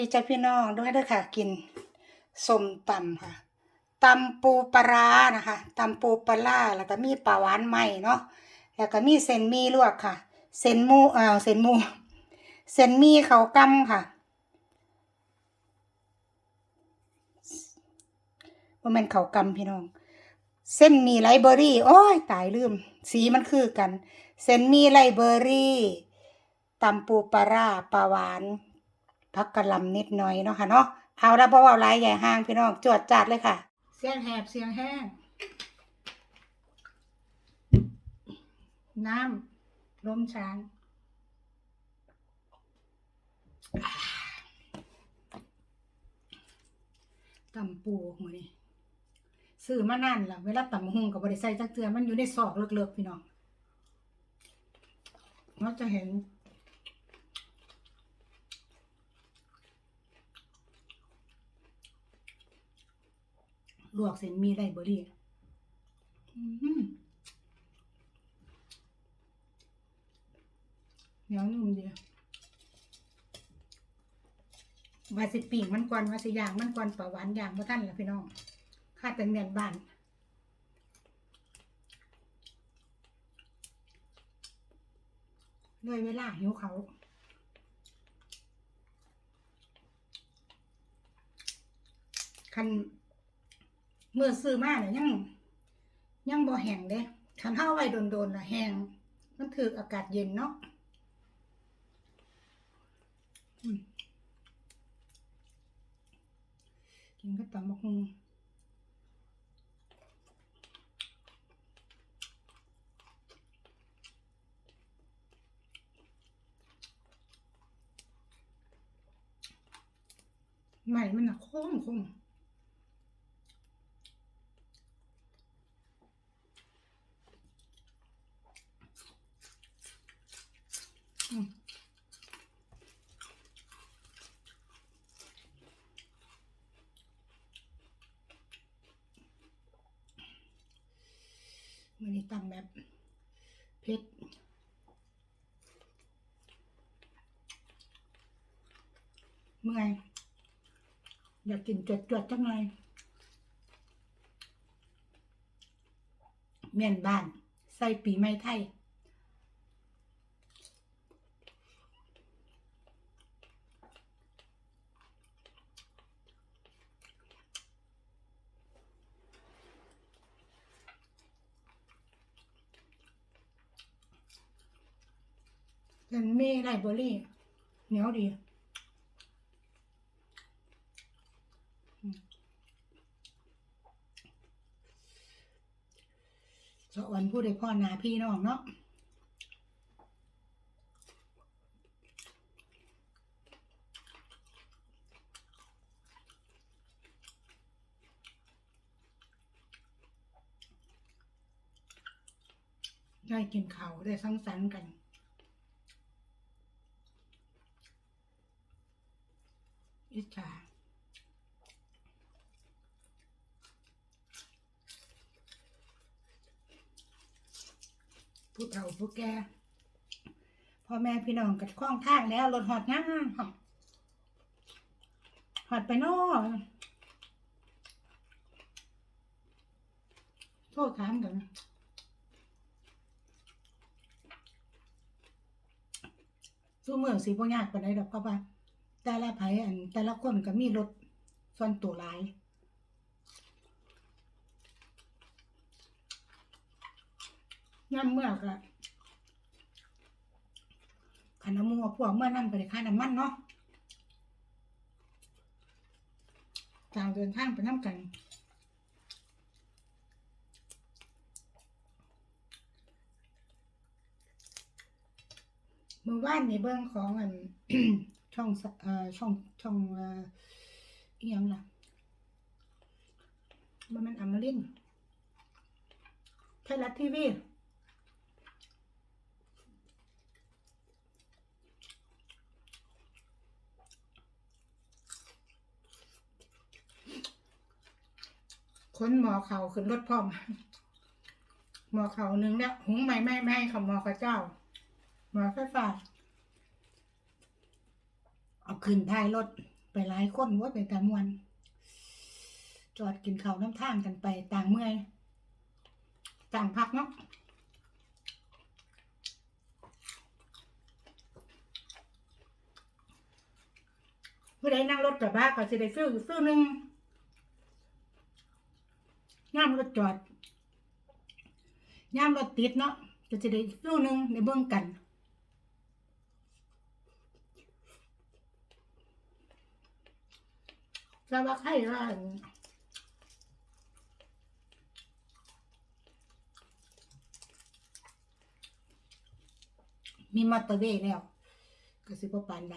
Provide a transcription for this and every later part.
ดีจ้าพี่น้องด้วยด้วยค่ะ กินสมตำค่ะตำปูปลานะคะตำปูปลาแล้วก็มีปลาหวานใหม่เนาะแล้วก็มีเส้นมีลวกค่ะ เส้นมูเอ่อเส้นมูเส้นมีเขากำค่ะว่ามันเขากำพี่น้อง เส้นมีไรเบอรี่โอ้ยตายลืม สีมันคือกัน เส้นมีไรเบอรี่ตำปูปลาปลาหวาน พักกะหลำนิดหน่อยเนาะค่ะเนาะเอาละเพราะว่าลายใหญ่ห้างพี่น้องจวดจัดเลยค่ะ เสียงแหบเสียงแห้ง น้ำลมช้างตำปูมือนี่ซื้อมานานแล้วเวลาตำหุงกับบริใส่จักเทือมันอยู่ในซอกเลิกๆพี่น้องเราจะเห็น ลวกเส้นหมีไรเบอรี่อื้อหือเหนียวนุ่มดีว่าสิปีกมันก่อนว่าสิย่างมันก่อนปลาหวานย่างบ่ทันล่ะพี่น้องข้าแต่เมียนบ้านเลยเวลาหิวเขาวคัน เมื่อซื้อมาเนี่ยยังยังบ่แห้งเด้คันเฮาไว้โดนๆน่ะแห้งมันถืออากาศเย็นเนาะกินก็ตำบักหุ่งใหม่มันน่ะโค้งคง มันนี้ตำแบบเผ็ดเมื่อยอยากกินจวดๆจังเลยเมียนบ้าน ใส่ปีใหม่ไทย่ไรเบอร์รี่ เหนียวดีสะอ่อนพูดได้พ่อนาพี่น้องเนาะได้กินเขาได้สังสรรค์กัน อิจฉาผู้เฒ่าผู้แก่พ่อแม่พี่น้องกัดข้องทางแล้วรถหอดง่ามหอดหอดไปนอกโทษถามกันสู้เมืองสีบ่ยากปานใดดอกเพราะว่า แต่ละไผอันแต่ละคนก็มีรถส่วนตัวหลายย่ำเมื่อกะขันน้ำมัวพวกเมื่อนั่นไปค่าน้ำมันเนาะจางเดินทางไปน้ำกันเมื่อวานในเบื้องของอัน ช่องสเอ่อช่องช่องเอ่ออีหยังล่ะมันมันอมรินไทยรัฐทีวีคนหมอเขาขึ้นรถพร้อม หมอเขาหนึ่งเนี่ยหุงไม่ไม่ไม่เขาหมอเขาเจ้า หมอไฟฟ้า เอาขึ้นท้ายรถไปหลายคนว่าไปต่มวน จอดกินข้าวน้ำท่างกันไปต่างเมื่อยต่างพักเนาะเมื่อใดนั่งรถกระบะก็สิได้ฟิลอยู่ฟิลหนึ่งย่ามรถจอดย่ามรถติดเนาะก็สิได้ฟิลหนึ่งในเบื้องกัน จะว่าใครว่ามีมอเตอร์เวย์แล้วก็สิบปานไหน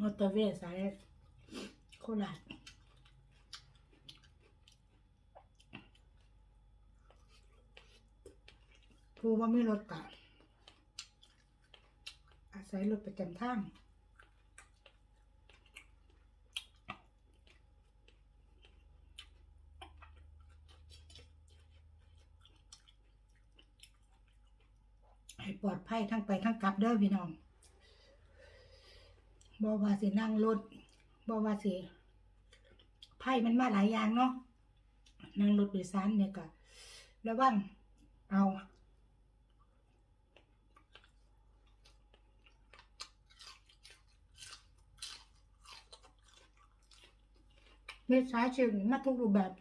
มอเตอร์เวย์สายโคราช ผู้ว่าไม่รถกะอาศัยรถประจำทางให้ปลอดภัยทั้งไปทั้งกลับเด้อพี่น้องบ่ว่าสินั่งรถบ่ว่าสิไพ่มันมาหลายอย่างเนาะนั่งรถโดยสารเนี่ยก็ระวังเอา เม็ดสายชิวนี่มาทุกรูปแบบ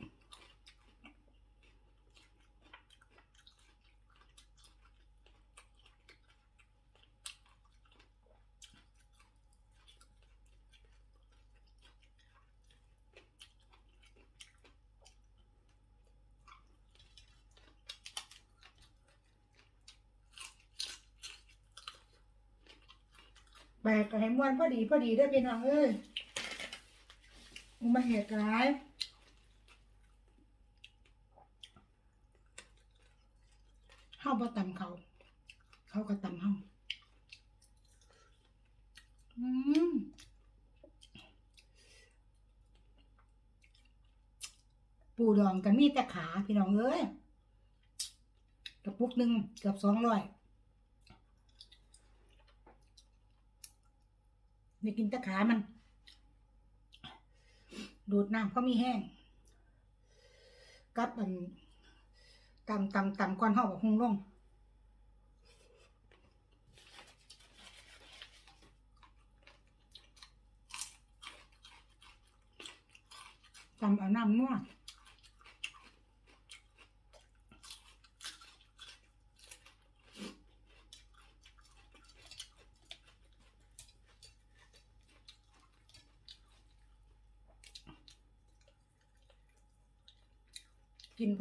แบกก็ให้ม้วนพอดีพอดีได้อพี่น้องเอ้ย มาเหตุร้ายเฮาบ่ตำเขา เขาก็ตำเฮาอืมปูดองกันมีแต่ขาพี่น้องเอ้ยกระปุกหนึ่งเกือบสองร้อยไม่กินแต่ขามัน ดูดน้ำเพราะมีแห้งกับอันตำตำตำก้อนห่อกับหุงลงตำเอาน้ำนวด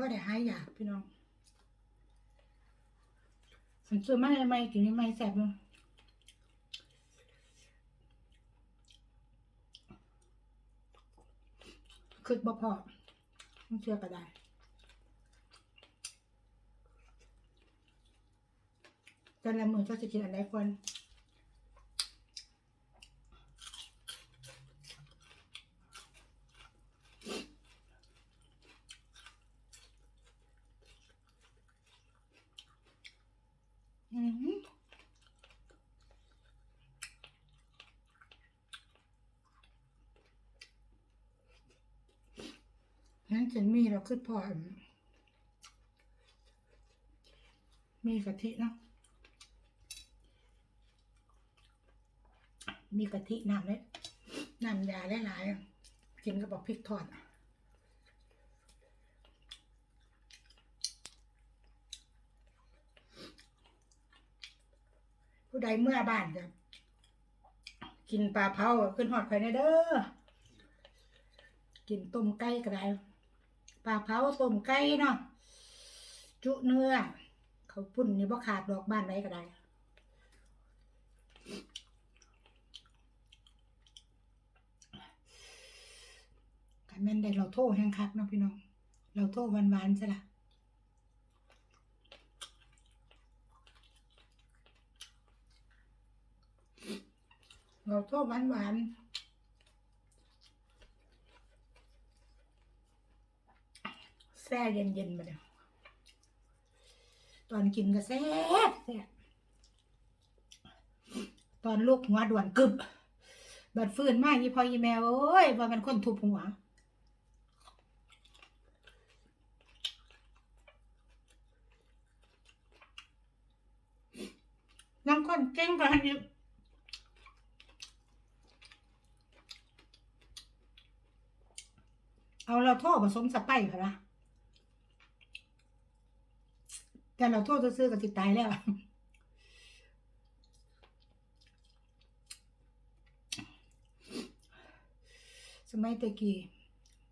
นเพื่ได้หายอยากพี่น้องสันซื้อมาใหม่ๆกินใหม่แซ่บเลยคือบ่พอต้องเชื่อก็ได้แต่ละมือก็จะกินอะไรก่อนอือหือ งั้นฉันมีเราคือพออันมีกะทิเนาะมีกะทิน้ำเลยน้ำยาหลายๆกินกับบอกพริกทอดผู้ใดเมื่อบ้านจะกินปลาเผาขึ้นหอดไข่ในเด้อกินต้มไก่ก็ได้ ปลาเผาต้มไก่เนาะจุเนื้อ เขาวปุ่นนี่บ่ขาดดอกบ้านไหนก็ได้กันแม่นได้เราโทษแห้งคักเนาะพี่น้อง เราโทษหวานๆใช่ละเราโทษหวานๆ แซ่เย็นๆมาเดี๋ยวตอนกินก็แซ่บแซ่บตอนลูกหัวด่วนกึบ บัดฟื้นมากยี่พอยี่แมวโอ้ยว่ามันคนทุบหัวน้ำข้นเก่งกว่าอีกเอาเราโทษผสมสไปร์ค่ะนะ แต่เราโทษซื้อกับติดตายแล้วสมัยตะกี้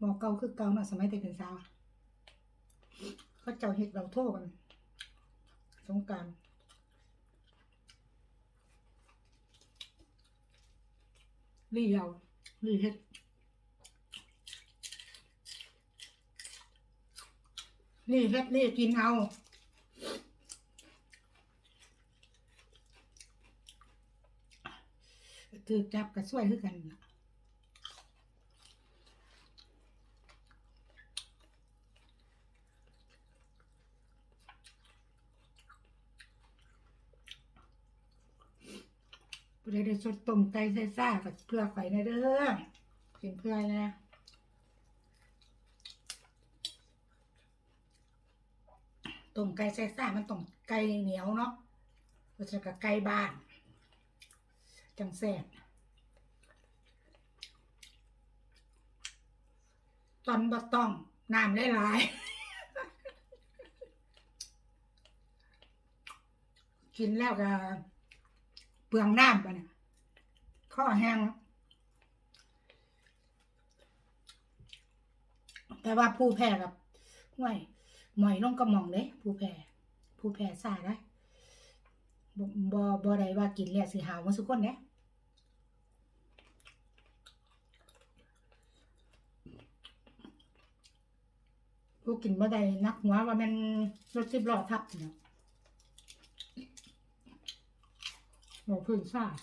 บอกเก่าคือเก่าเนาะสมัยแต่เป็นสาวเขาเจ้าเฮ็ดเราโทษกันสงการรีเอารีเฮ็ดรีเฮ็ดรีกินเอา ถือจับกับช่วยคือกันล่ะผู้ใดได้สดต้มไก่ใส่ซ่ากับเพื่อไข่นะเด้อกินเพื่อนะต้มไก่ใส่ซ่ามันต้องไก่เหนียวเนาะเราจะกับไก่บ้าน จังแซ่บตอนบ่ต้องน้ำหลายๆกินแล้วก็เปลืองน้ำไปเนี่ยข้อแห้งแต่ว่าผู้แพ้กับห่วยหมอยลงกระหม่องเลยผู้แพ้ผู้แพ้ซาได้ บ่บ่ได้ว่ากินแล้วสิหาวมาสุกคนเด้ผู้กินบ่ได้นักหัวว่ามันรถสิบล้อทับเนี่ยเราเพิ่งทราบ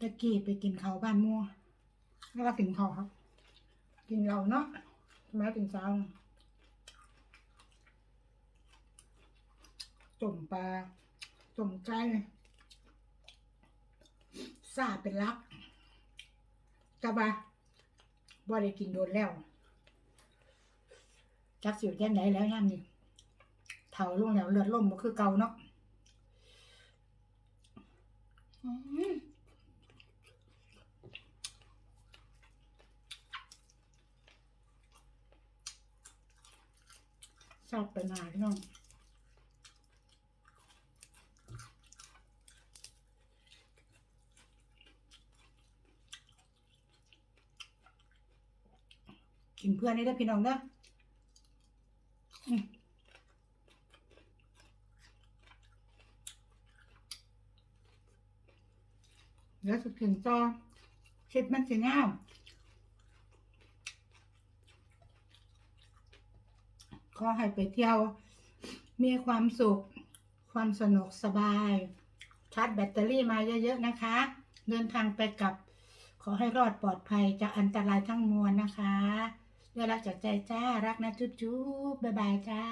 ตะกี้ไปกินเขาวบ้านมั่วแล้วก็กินเขาวครับ กินเราเนาะแม้ถึงเช้าต้มปลาต้มไก่ซาเป็นลักแต่ว่าบ่ได้กินโดนแล้ว จักสิวแค่ไหนแล้วย่ามนี่เถาลงแล้วเลือดล่มก็คือเก่าเนาะ ชอบไปนาพี่น้องกินเพื่อนได้ได้พี่น้องเด้อเดี๋ยวสุดถึงจอคลิปมันสิงาวข อให้ไปเที่ยว มีความสุข ความสนุกสบาย ชาร์จแบตเตอรี่มาเยอะๆนะคะ เดินทางไปกับ ขอให้รอดปลอดภัยจากอันตรายทั้งมวลนะคะด้วยรักจากใจจ้า รักนะจุ๊บๆบ๊ายบายจ้า